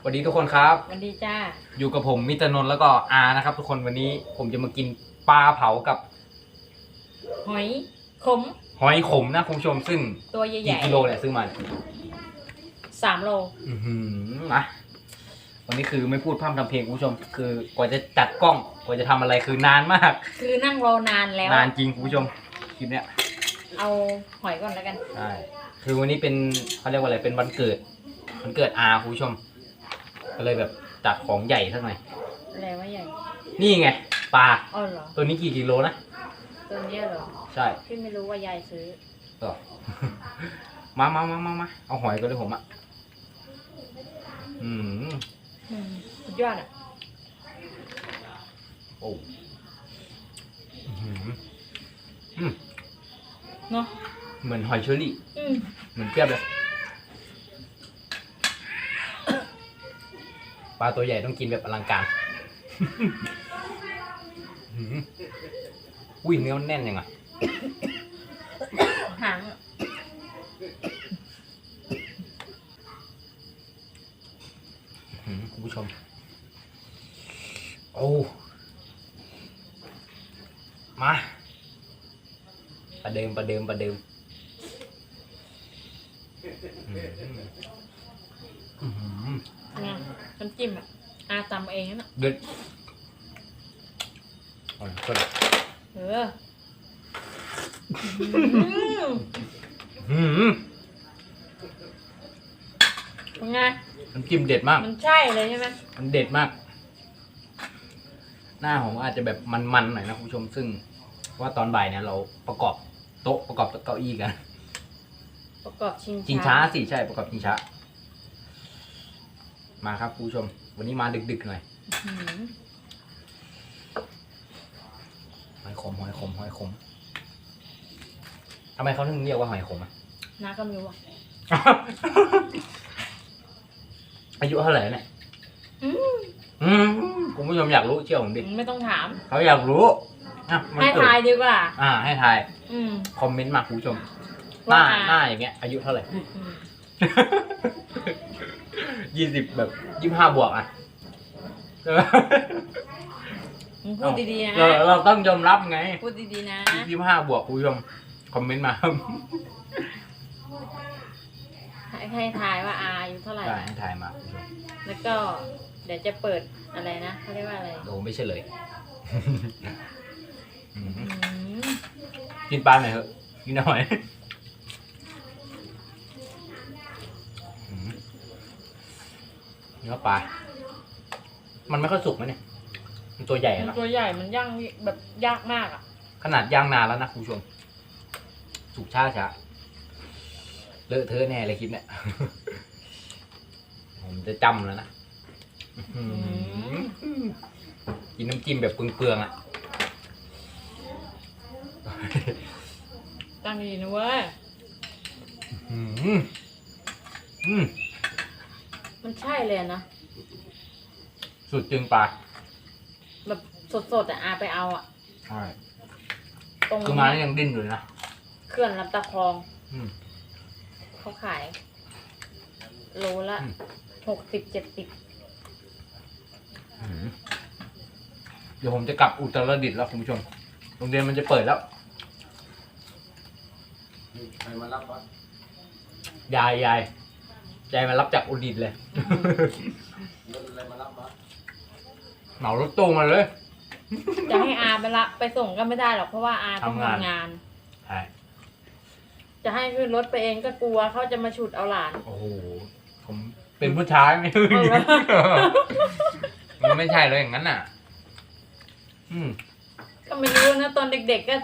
สวัสดีทุกคนครับสวัสดีจ้า อยู่กับผมมิตรนนท์แล้วก็อานะครับ ทุกคนวันนี้ผมจะมากินปลาเผากับหอยขม หอยขมนะคุณผู้ชมซึ่งตัวใหกี่ญ่กิโลเนี่ยซื้อมาๆสามโล อือหือนะวันนี้คือไม่พูดพร่ำทำเพลงคุณผู้ชม คือกว่าจะจัดกล้องกว่าจะทำอะไรคือนานมาก คือนั่งรอนานแล้ว นานจริงคุณผู้ชมคลิปเนี้ยเอาหอยก่อนแล้วกัน ใช่คือวันนี้เป็นเขาเรียกว่าอะไรเป็นวันเกิดวันเกิดอาคุณผู้ชม ก็เลยแบบจัดของใหญ่สักหน่อยอะไรว่าใหญ่นี่ไงปลาอ้อเหรอ ตัวนี้กี่กิโลนะตัวเนี้ยเหรอ ใช่พี่ไม่รู้ว่ายายซื้อก็มามามามามาเอาหอยก็เลยผมอะอืมอืมสุดยอดอะ โอ้อื้อหืออืมเนาะเหมือนหอยเชอรี่อืมเหมือนเทียบเลย ปลาตัวใหญ่ต้องกินแบบอลังการอื้อหืออุ้ยเนื้อมันแน่นยังไงหางอะอื้อหือคุณผู้ชม โอ้ มาประเดิมประเดิมประเดิม อื้อหือเนี่ยน้ำจิ้มอะอาตำเองนั่นน่ะเด็ดโอ้ยก็เลยเอออืมอื้อหือเป็นไง น้ำจิ้มเด็ดมาก มันใช่เลยใช่ไหมมันเด็ดมาก หน้าผมอาจจะแบบมันๆหน่อยนะคุณผู้ชม ซึ่ง ว่าตอนบ่ายเนี่ยเราประกอบโต๊ะประกอบเก้าอี้กัน ประกอบชิงชิงช้าสิใช่ประกอบชิงช้า มาครับคุณผู้ชม วันนี้มาดึกๆหน่อยอื้อหือหอยขมหอยขมหอยขมทำไมเขาถึงเรียกว่าหอยขมอะน้าก็ไม่รู้อะอายุเท่าไหร่แล้วเนี่ยอืมอืมคุณผู้ชมอยากรู้เชื่อผมดิไม่ต้องถาม เขาอยากรู้อะมันให้เกิดทายดีกว่า อ่า ให้ทาย อืมคอมเมนต์มาคุณผู้ชมหน้าว่าหน้าอย่างเงี้ย อายุเท่าไหร่อืม ยี่สิบแบบยี่ห้าบวกอะเออมึงพูดดีๆนะ เราเราต้องยอมรับไงพูดดีๆนะ ยี่ห้าบวกคุณผู้ชมคอมเมนต์มาครับให้ให้ทายว่าอาอายุเท่าไหร่ ได้ให้ถ่ายมาคุณผู้ชมแล้วก็เดี๋ยวจะเปิดอะไรนะเขาเรียกว่าอะไรโดไม่ใช่เลยอืมอืมกินปลาหน่อยเถอะกินหน่อย เนื้อปลา มันไม่ค่อยสุกไหมเนี่ย มันตัวใหญ่มันนะตัวใหญ่มันย่างแบบยากมากอะ ขนาดย่างนานแล้วนะคุณผู้ชม สุกช้าช้าเลอะเทอะแน่เลยคลิปเนี่ย ผมจะจำแล้วนะอื้อหือกินน้ำจิ้มแบบเปลืองๆอะ ตั้งดีนะเว้ย อืมอืม มันใช่เลยนะ สุดจึงปลาแบบสดๆอะอาไปเอาอะ ใช่ตรงคือมาแล้วยังดิ้นอยู่เลยนะเขื่อนลำตะคอง อืม เขาขายโลละอืม หกสิบเจ็ดสิบอืมเดี๋ยวผมจะกลับอุตรดิตถ์แล้วคุณผู้ชม โรงเรียนมันจะเปิดแล้ว ใครมารับวะยายยาย ยายมารับจากอุตรดิตถ์เลย รถอะไรมารับวะเหมารถตู้มาเลย จะให้อาไปละไปส่งก็ไม่ได้หรอกเพราะว่าอาต้องทำงานทำงานใช่ จะให้ขึ้นรถไปเองก็กลัวเขาจะมาฉุดเอาหลาน โอ้โห ผมเป็นผู้ชายไม่เอาเหรอมันไม่ใช่เลยอย่างนั้นน่ะ อืม ก็ไม่รู้นะตอนเด็กๆก็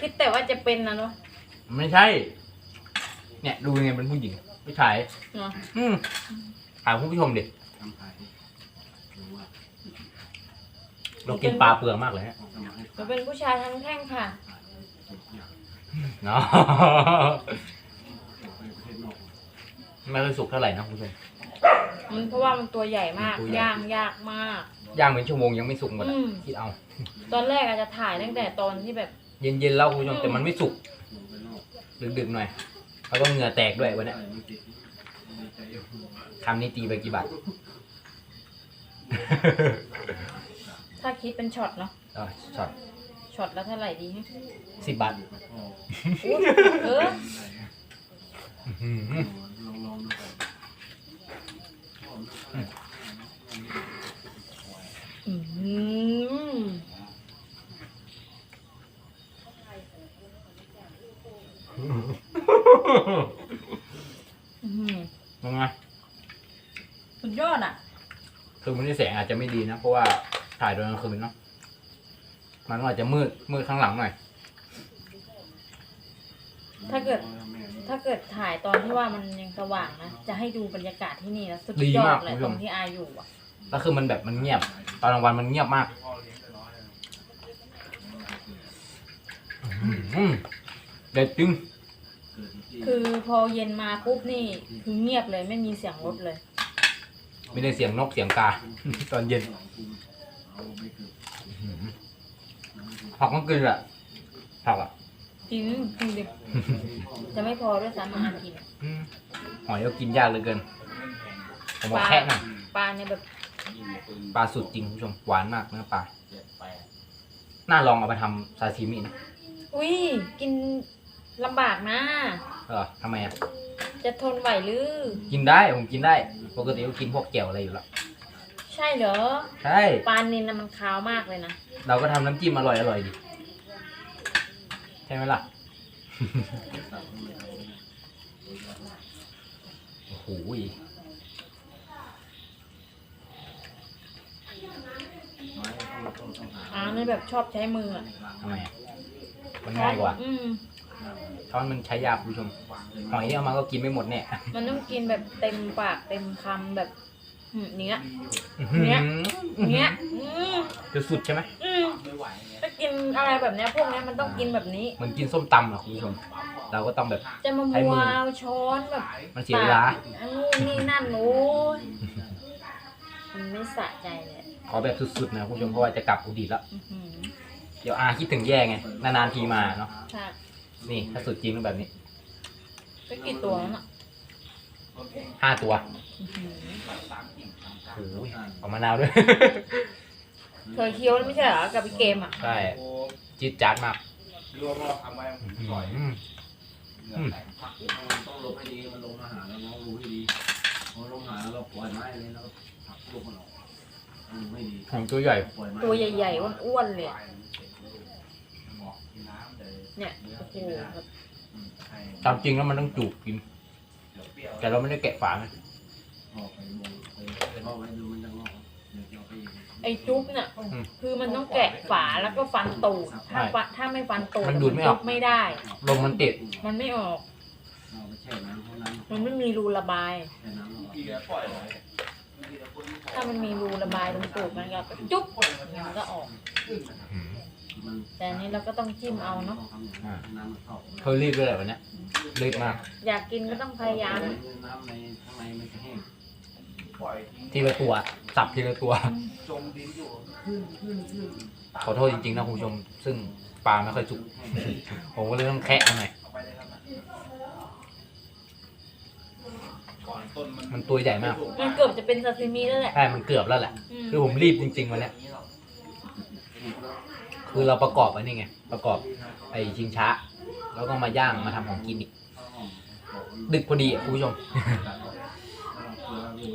คิดแต่ว่าจะเป็นนะเนาะไม่ใช่ เนี่ย ดูยังไงเป็นผู้หญิง ผู้ชายเนาะอืมถามคุณผู้ชมดิทำขายรู้ว่าเรากินปลาเปลืองมากเลยฮะออกมาให้หนูเป็นผู้ชายทั้งแท่งค่ะทุกอย่างเนาะไปประเทศนอก ไม่ค่อยสุกเท่าไหร่นะคุณผู้ชม มันเพราะว่ามันตัวใหญ่มาก ตัวใหญ่ ย่างยากมาก ย่างเป็นชั่วโมงยังไม่สุกหมดอะอืม คิดเอา ตอนแรกอาจจะถ่ายตั้งแต่ตอนที่แบบ เย็นๆแล้วคุณผู้ชมแต่มันไม่สุกลงไปนอกดึกๆหน่อย แล้วก็เหงื่อแตกด้วยวันเนี้ยใส่มันติดดีใจอยู่คำนี้ตีไปกี่บาท ถ้าคิดเป็นช็อตเนาะเออช็อตช็อตละเท่าไหร่ดีฮะสิบบาทอุ๊ยเอออื้อหือลองลองดูก่อนอืมอื้อหือ ยังไง สุดยอดอะ คือมันที่แสงอาจจะไม่ดีนะ เพราะว่าถ่ายตอนกลางคืนเนาะมันก็อาจจะมืดมืดข้างหลังหน่อย ถ้าเกิด ถ้าเกิดถ่ายตอนที่ว่ามันยังสว่างนะ จะให้ดูบรรยากาศที่นี่แล้วสุดดียอมาดกเลยคุณผู้ชตรมงที่อาอยู่อะแล้วคือมันแบบมันเงียบ ตอนกลางวันมันเงียบมากอื้อหือเด็ดจริงคือพอเย็นมาปุ๊บนี่คือเงียบเลยไม่มีเสียงรถเลย ไม่ได้เสียงนกเสียงกา ตอนเย็นเอาไม่เกิดอื้อหือผักมันกินแหละผักอะจริงจริงดิจะไม่พอด้วยซ้ำมากินอืมหอยก็กินยากเหลยเกินผมบอกแค่หน่อยปลาเนี่ยแบบปลาสุดจริงคุณผู้ชมหวานมากเนื้อปลาน่าลองเอาไปทำซาซิมินะอุ้ยกินลำบากนะเออทำไมอะ จะทนไหวหรือ กินได้ผมกินได้ ปกติก็กินพวกแจ่วอะไรอยู่แล้วใช่เหรอใช่ปลานินน่ะมันคาวมากเลยนะเราก็ทำน้ำจิ้มอร่อยอร่อยดิใช่ไหมล่ะ โอ้โหอาเนี่ยแบบชอบใช้มืออะทำไมอะมันง่ายกว่า อืม ช้อนมันใช้ยากคุณผู้ชมหอยเอามาก็กินไม่หมดเนี่ยมันต้องกินแบบเต็มปากเต็มคำแบบอืมเนี้ยอื้อหือเนี่ยเนี้ยอืมจะสุดใช่ไหมอืมถ้ากินอะไรแบบเนี้ยพวกเนี้ยมันต้องกินแบบนี้เหมือนกินส้มตำอะคุณผู้ชม เราก็ต้องแบบ จะมาใช้มัมืวอ เอาช้อนแบบมันเสียเวลาอันนู้นนี่นั่นโอ้ยมันไม่สะใจเลยขอแบบสุดๆนะคุณผู้ชมเพราะว่าจะกลับอุดีแล้ว อื้อหือเดี๋ยวอาคิดถึงแย่ไง นานๆทีมาเนาะใช่ นี่ถ้าสุดจริงต้องแบบนี้ก็กี่ตัวแล้วน่ะห้าตัวอื้อหือโอ้ยเอามะนาวด้วย เคยเคี้ยวแล้วไม่ใช่เหรอกับพี่เกมอะใช่จี๊ดจ๊าดมากรวมเราทำไว้อืมอืมต้องลงให้ดีมันลงมาหาแล้วน้องรู้ให้ดีพอลงหาแล้วเราปล่อยไม้เลยแล้วผักลูกมันออกมันไม่ดีหอมตัวใหญ่ ปล่อยไม้ตัวใหญ่ๆอ้วนๆเลยอะ เนี่ยโอ้โหแบบตามจริงแล้วมันต้องจูบกิน แต่เราไม่ได้แกะฝาไงออกไปมองไปเข้าไว้ดูมันจะงอกเดี๋ยวจะเอาไปอีกไอ้จุ๊บเนี่ยคือมันต้องแกะฝาแล้วก็ฟันตูดถ้าฟันถ้าไม่ฟันตูดมันดูดไม่ออก จุ๊บไม่ได้ ลมมันติดมันไม่ออกเอาไปแช่น้ำเท่านั้นมันไม่มีรูระบายแช่น้ำเอากี่แล้วปล่อยไว้ถ้ามันมีรูระบายตรงตูดมันก็จุ๊บมันก็ออกมัน แต่อันนี้เราก็ต้องจิ้มเอาเนาะต้องทำอย่างนั้นน้ำมันเข้าเขารีบด้วยแหละวันเนี้ยรีบมาก อยากกินก็ต้องพยายาม น้ำในข้างในมันจะแห้งปล่อยทิ้งทีละตัว สับทีละตัว จมดินอยู่ขอโทษจริงๆนะคุณผู้ชม ซึ่งปลาไม่ค่อยสุก ผมก็เลยต้องแคะมันหน่อยเอาไปได้ครับก่อนต้นมันมันตัวใหญ่มาก มันเกือบจะเป็นซาซิมิแล้วแหละ ใช่ มันเกือบแล้วแหละ อืมคือผมรีบจริงๆวันเนี้ย คือเราประกอบอันนี้ไงประกอบไอ้ชิงช้า แล้วก็มาย่างมาทำของกินอีกดึกพอดีอะคุณผู้ชม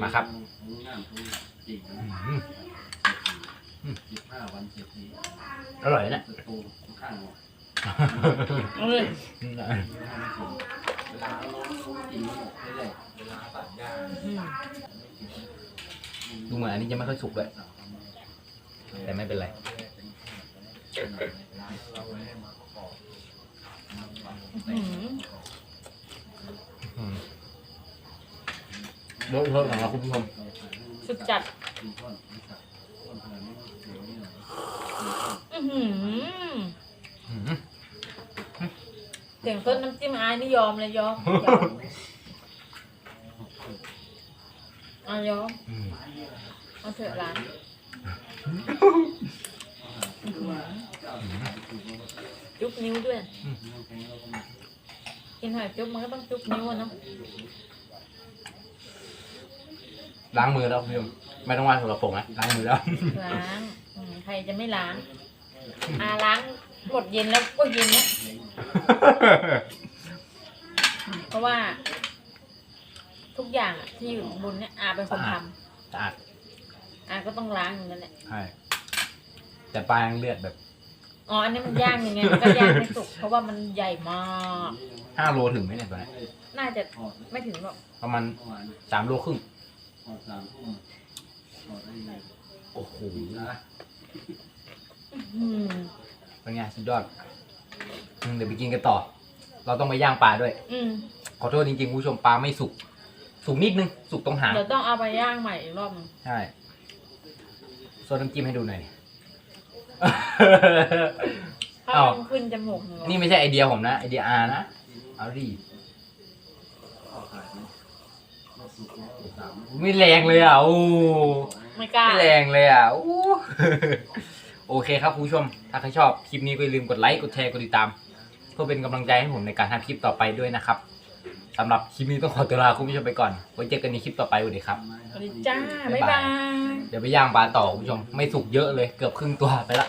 มาครับอร่อยนะจะโตข้างออกเลยนมันออกเรื่อยอืมดูเหมือนอันนี้จะไม่ค่อยสุกเลยแต่ไม่เป็นไร เลอะเทอะหน่อยนะคุณผู้ชมสุดจัดๆกินท่อนไม่สับท่อนขนาดนี้เสียวนี่หน่อยอื้อหืออืมเสียงต้นน้ำจิ้มอายนี่ยอมเลยยอมยอมเอายอมอืมเอาเถอะร้านอื้อหือจุ๊บ นิ้วด้วย กินหอยจุ๊บมันก็ต้องจุ๊บนิ้วอะเนาะล้างมือแล้วคุณผู้ชมไม่ต้องว่าสกปรกนะล้างมือแล้ว ล้างอืมใครจะไม่ล้างอาล้างหมดเย็นแล้วก็เย็นเนี้ยเพราะว่า ทุกอย่างอะที่อยู่บนเนี่ยอาเป็นคนทำสะอาดอาก็ต้องล้างอย่างนั้นแหละใช่แต่ปลายังเลือดแบบ อ๋ออันนี้มันย่างยังไงมันก็ย่างไม่สุกเพราะว่ามันใหญ่มาก ห้าโลถึงไหมเนี่ยตัวเนี้ยน่าจะถอดไม่ถึงหรอกประมาณเมื่อวานสามโลครึ่งถอดสามทุ่มถอดได้เลยโอ้โหนะอืมเป็นไงสุดยอดอืมเดี๋ยวไปกินกันต่อ เราต้องไปย่างปลาด้วย อืมขอโทษจริงๆคุณผู้ชมปลาไม่สุก สุกนิดนึง สุกตรงหาง เดี๋ยวต้องเอาไปย่างใหม่อีกรอบหนึงใช่โซดน้ำจิ้มให้ดูหน่อย ถ้าอ้าว มันขึ้นจมูกหนูนี่ไม่ใช่ไอเดียผมนะไอเดียอาร์นะ เอาดิขอขายไหมรอบสุกแล้วสามไม่แรงเลยอะโอ้ ไม่กล้า ไม่แรงเลยอะโอ้โอเคครับคุณผู้ชม ถ้าใครชอบคลิปนี้ก็อย่าลืมกดไลค์ กดแชร์ กดติดตาม เพื่อเป็นกำลังใจให้ผมในการทำคลิปต่อไปด้วยนะครับ สำหรับคลิปนี้ต้องขอตัวลาคุณผู้ชมไปก่อน ไว้เจอกันในคลิปต่อไปสวัสดีครับ สวัสดีจ้า บ๊ายบาย เดี๋ยวไปย่างปลาต่อคุณผู้ชม ไม่สุกเยอะเลย เกือบครึ่งตัวไปละ